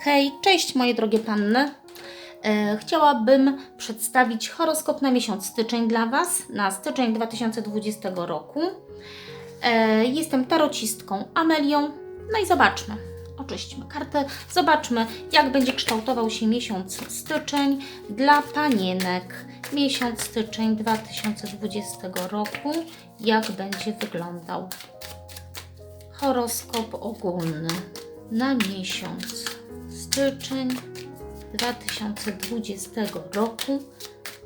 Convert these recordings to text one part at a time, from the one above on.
Hej, cześć moje drogie panny. E, chciałabym przedstawić horoskop na miesiąc styczeń dla Was, na styczeń 2020 roku. E, jestem tarocistką Amelią. No i zobaczmy. Oczyśćmy kartę. Zobaczmy, jak będzie kształtował się miesiąc styczeń dla panienek. Miesiąc styczeń 2020 roku. Jak będzie wyglądał horoskop ogólny na miesiąc styczeń 2020 roku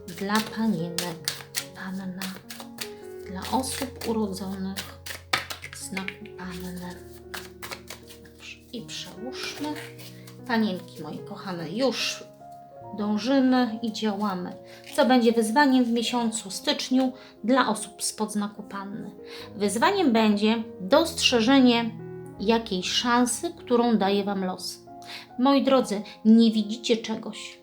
dla panienek, panna, dla osób urodzonych w znaku panny. I przełóżmy. Panienki moje kochane, już dążymy i działamy. Co będzie wyzwaniem w miesiącu styczniu dla osób spod znaku panny? Wyzwaniem będzie dostrzeżenie jakiejś szansy, którą daje Wam los. Moi drodzy, nie widzicie czegoś,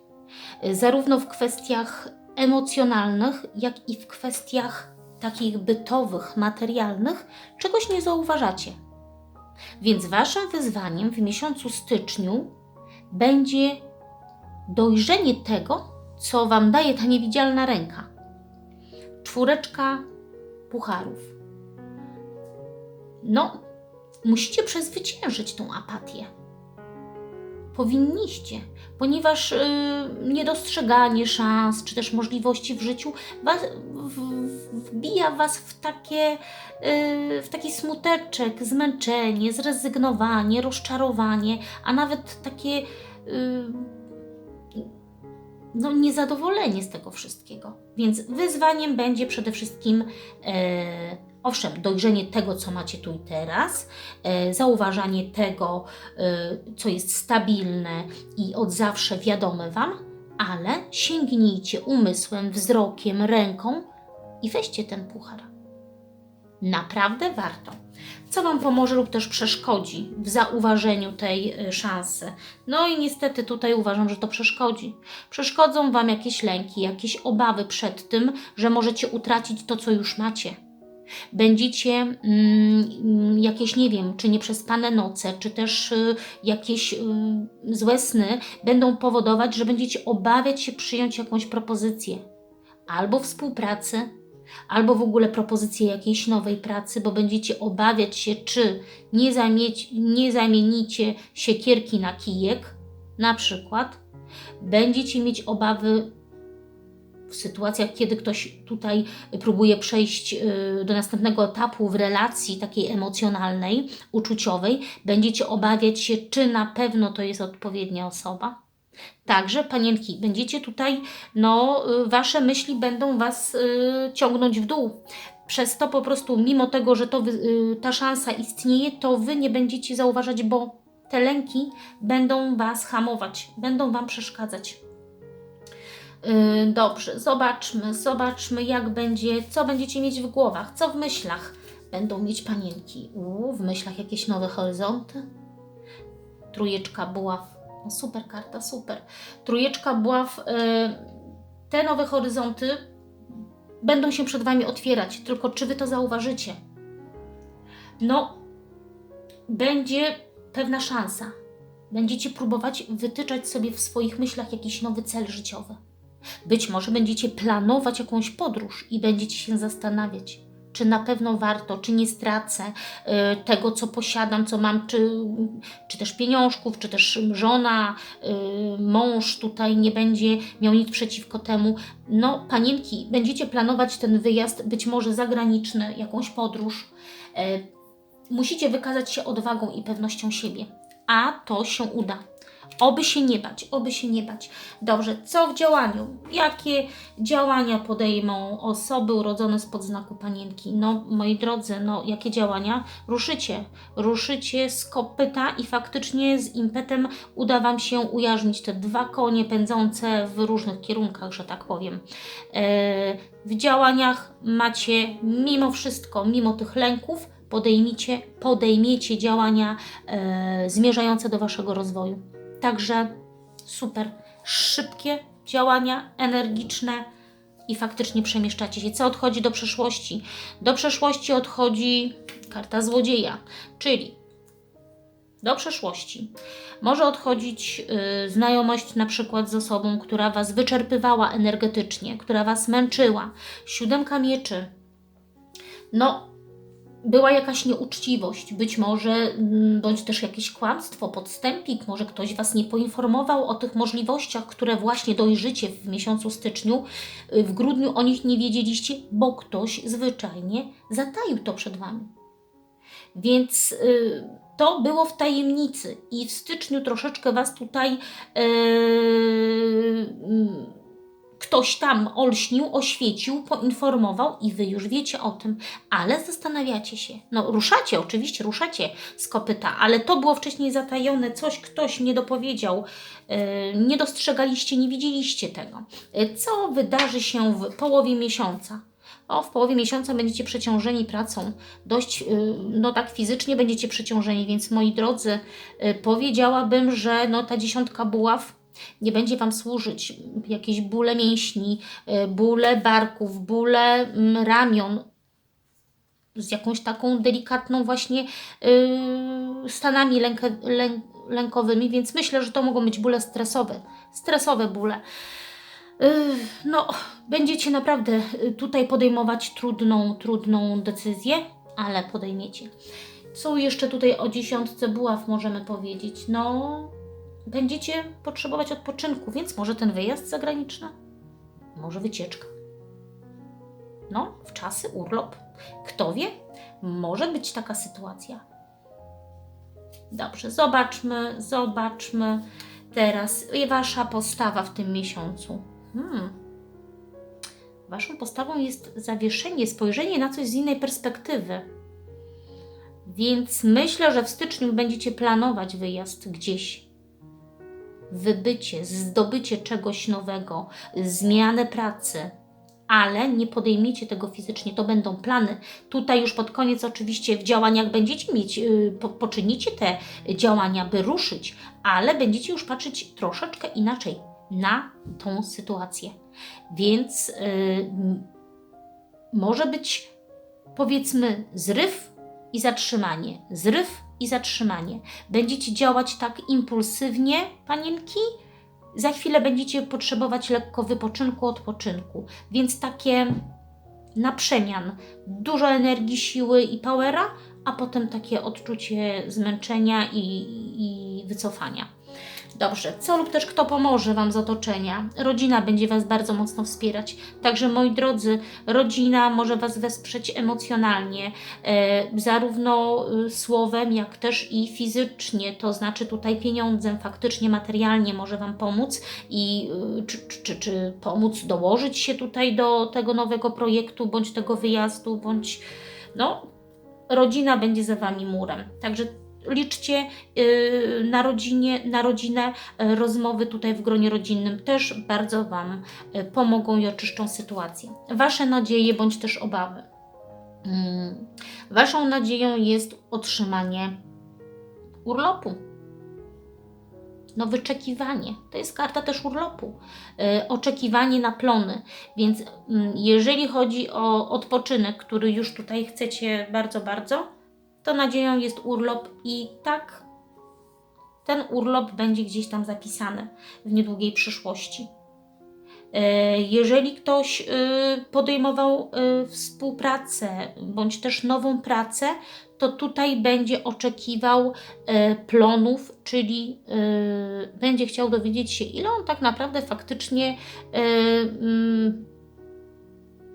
zarówno w kwestiach emocjonalnych, jak i w kwestiach takich bytowych, materialnych, czegoś nie zauważacie. Więc Waszym wyzwaniem w miesiącu styczniu będzie dojrzenie tego, co Wam daje ta niewidzialna ręka. Czwóreczka pucharów. No, musicie przezwyciężyć tą apatię. Powinniście, ponieważ yy, niedostrzeganie szans czy też możliwości w życiu was, w, wbija Was w, takie, yy, w taki smuteczek, zmęczenie, zrezygnowanie, rozczarowanie, a nawet takie yy, no, niezadowolenie z tego wszystkiego. Więc wyzwaniem będzie przede wszystkim, e, owszem, dojrzenie tego, co macie tu i teraz, e, zauważanie tego, e, co jest stabilne i od zawsze wiadome Wam, ale sięgnijcie umysłem, wzrokiem, ręką i weźcie ten puchar. Naprawdę warto. Co Wam pomoże lub też przeszkodzi w zauważeniu tej e, szansy? No i niestety tutaj uważam, że to przeszkodzi. Przeszkodzą Wam jakieś lęki, jakieś obawy przed tym, że możecie utracić to, co już macie. Będziecie mm, jakieś, nie wiem, czy nieprzespane noce, czy też y, jakieś y, złe sny będą powodować, że będziecie obawiać się przyjąć jakąś propozycję albo współpracy, albo w ogóle propozycję jakiejś nowej pracy, bo będziecie obawiać się, czy nie, zamieć, nie zamienicie siekierki na kijek, na przykład. Będziecie mieć obawy w sytuacjach, kiedy ktoś tutaj próbuje przejść y, do następnego etapu w relacji takiej emocjonalnej, uczuciowej, będziecie obawiać się, czy na pewno to jest odpowiednia osoba. Także, panienki, będziecie tutaj, no, y, wasze myśli będą was y, ciągnąć w dół. Przez to po prostu, mimo tego, że to, y, ta szansa istnieje, to wy nie będziecie zauważać, bo te lęki będą was hamować, będą wam przeszkadzać. Yy, Dobrze, zobaczmy, zobaczmy jak będzie, co będziecie mieć w głowach, co w myślach będą mieć panienki. Uuu, w myślach jakieś nowe horyzonty. Trójeczka buław, super karta, super. Trójeczka buław, yy, te nowe horyzonty będą się przed Wami otwierać, tylko czy Wy to zauważycie? No, będzie pewna szansa. Będziecie próbować wytyczać sobie w swoich myślach jakiś nowy cel życiowy. Być może będziecie planować jakąś podróż i będziecie się zastanawiać, czy na pewno warto, czy nie stracę y, tego, co posiadam, co mam, czy, czy też pieniążków, czy też żona, y, mąż tutaj nie będzie miał nic przeciwko temu. No, panienki, będziecie planować ten wyjazd, być może zagraniczny, jakąś podróż. Y, musicie wykazać się odwagą i pewnością siebie, a to się uda. Oby się nie bać, oby się nie bać. Dobrze, co w działaniu? Jakie działania podejmą osoby urodzone spod znaku panienki? No, moi drodzy, no, jakie działania? Ruszycie, ruszycie z kopyta i faktycznie z impetem uda Wam się ujarzmić te dwa konie pędzące w różnych kierunkach, że tak powiem. E, w działaniach macie mimo wszystko, mimo tych lęków, podejmiecie, podejmiecie działania e, zmierzające do Waszego rozwoju. Także super, szybkie działania, energiczne i faktycznie przemieszczacie się. Co odchodzi do przeszłości? Do przeszłości odchodzi karta złodzieja, czyli do przeszłości. Może odchodzić y, znajomość na przykład z osobą, która Was wyczerpywała energetycznie, która Was męczyła. Siódemka mieczy. No, była jakaś nieuczciwość, być może, mm, bądź też jakieś kłamstwo, podstępik, może ktoś Was nie poinformował o tych możliwościach, które właśnie dojrzycie w miesiącu styczniu. Y, W grudniu o nich nie wiedzieliście, bo ktoś zwyczajnie zataił to przed Wami. Więc y, to było w tajemnicy i w styczniu troszeczkę Was tutaj mm, ktoś tam olśnił, oświecił, poinformował i Wy już wiecie o tym, ale zastanawiacie się. No ruszacie, oczywiście ruszacie z kopyta, ale to było wcześniej zatajone, coś ktoś nie dopowiedział, yy, nie dostrzegaliście, nie widzieliście tego. Yy, Co wydarzy się w połowie miesiąca? O, w połowie miesiąca będziecie przeciążeni pracą, dość, yy, no tak fizycznie będziecie przeciążeni, więc moi drodzy, powiedziałabym, że no ta dziesiątka buław nie będzie Wam służyć. Jakieś bóle mięśni, yy, bóle barków, bóle mm, ramion, z jakąś taką delikatną właśnie yy, stanami lęke, lęk, lękowymi, więc myślę, że to mogą być bóle stresowe, stresowe bóle. Yy, No, będziecie naprawdę y, tutaj podejmować trudną, trudną decyzję, ale podejmiecie. Co jeszcze tutaj o dziesiątce buław możemy powiedzieć? No, będziecie potrzebować odpoczynku, więc może ten wyjazd zagraniczny, może wycieczka. No, w czasy urlop. Kto wie, może być taka sytuacja. Dobrze, zobaczmy, zobaczmy teraz Wasza postawa w tym miesiącu. Hmm. Waszą postawą jest zawieszenie, spojrzenie na coś z innej perspektywy. Więc myślę, że w styczniu będziecie planować wyjazd gdzieś. Wybycie, zdobycie czegoś nowego, zmianę pracy, ale nie podejmiecie tego fizycznie. To będą plany. Tutaj już pod koniec, oczywiście, w działaniach będziecie mieć, yy, po, poczynicie te działania, by ruszyć, ale będziecie już patrzeć troszeczkę inaczej na tą sytuację. Więc yy, może być powiedzmy zryw i zatrzymanie, zryw i zatrzymanie. Będziecie działać tak impulsywnie, panienki, za chwilę będziecie potrzebować lekko wypoczynku, odpoczynku. Więc takie na przemian, dużo energii, siły i powera, a potem takie odczucie zmęczenia i, i wycofania. Dobrze, co lub też kto pomoże Wam z otoczenia? Rodzina będzie Was bardzo mocno wspierać. Także moi drodzy, rodzina może Was wesprzeć emocjonalnie, e, zarówno y, słowem, jak też i fizycznie, to znaczy tutaj pieniądzem, faktycznie materialnie może Wam pomóc i czy, czy, czy, czy pomóc dołożyć się tutaj do tego nowego projektu, bądź tego wyjazdu, bądź no, rodzina będzie za Wami murem. Także liczcie yy, na, rodzinie, na rodzinę, yy, rozmowy tutaj w gronie rodzinnym też bardzo Wam yy, pomogą i oczyszczą sytuację. Wasze nadzieje bądź też obawy. Mm. Waszą nadzieją jest otrzymanie urlopu. No, wyczekiwanie. To jest karta też urlopu. Yy, oczekiwanie na plony. Więc mm, jeżeli chodzi o odpoczynek, który już tutaj chcecie bardzo, bardzo, to nadzieją jest urlop i tak ten urlop będzie gdzieś tam zapisany w niedługiej przyszłości. E, Jeżeli ktoś e, podejmował e, współpracę bądź też nową pracę, to tutaj będzie oczekiwał plonów, czyli będzie chciał dowiedzieć się, ile on tak naprawdę faktycznie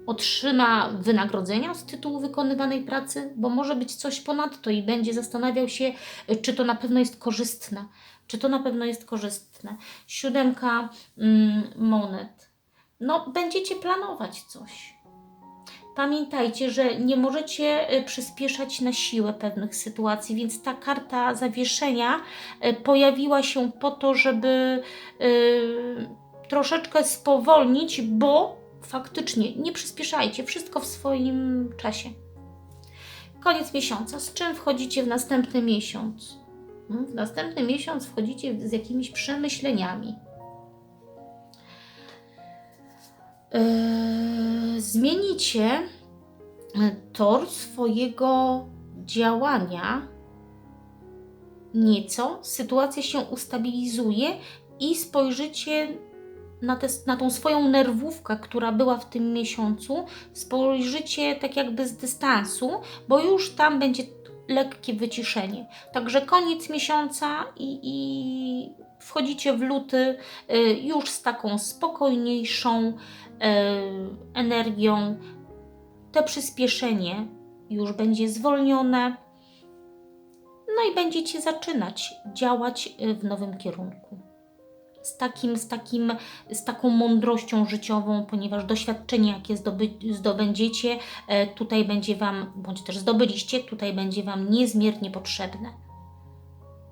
otrzyma wynagrodzenia z tytułu wykonywanej pracy, bo może być coś ponadto i będzie zastanawiał się, czy to na pewno jest korzystne. Czy to na pewno jest korzystne. Siódemka mm, monet. No, będziecie planować coś. Pamiętajcie, że nie możecie y, przyspieszać na siłę pewnych sytuacji, więc ta karta zawieszenia y, pojawiła się po to, żeby y, troszeczkę spowolnić, bo faktycznie nie przyspieszajcie, wszystko w swoim czasie. Koniec miesiąca. Z czym wchodzicie w następny miesiąc? Hmm, W następny miesiąc wchodzicie z jakimiś przemyśleniami. Yy, zmienicie tor swojego działania nieco, sytuacja się ustabilizuje i spojrzycie na, te, na tą swoją nerwówkę, która była w tym miesiącu, spojrzycie tak jakby z dystansu, bo już tam będzie lekkie wyciszenie. Także koniec miesiąca i, i wchodzicie w luty y, już z taką spokojniejszą y, energią. To przyspieszenie już będzie zwolnione. No i będziecie zaczynać działać y, w nowym kierunku. Z, takim, z, takim, z taką mądrością życiową, ponieważ doświadczenie, jakie zdoby, zdobędziecie, e, tutaj będzie Wam, bądź też zdobyliście, tutaj będzie Wam niezmiernie potrzebne.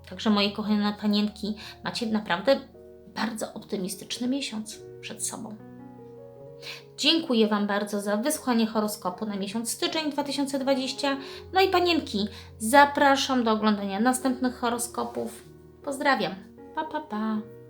Także moje kochane panienki, macie naprawdę bardzo optymistyczny miesiąc przed sobą. Dziękuję Wam bardzo za wysłuchanie horoskopu na miesiąc styczeń 2020. No i panienki, zapraszam do oglądania następnych horoskopów. Pozdrawiam. Pa, pa, pa.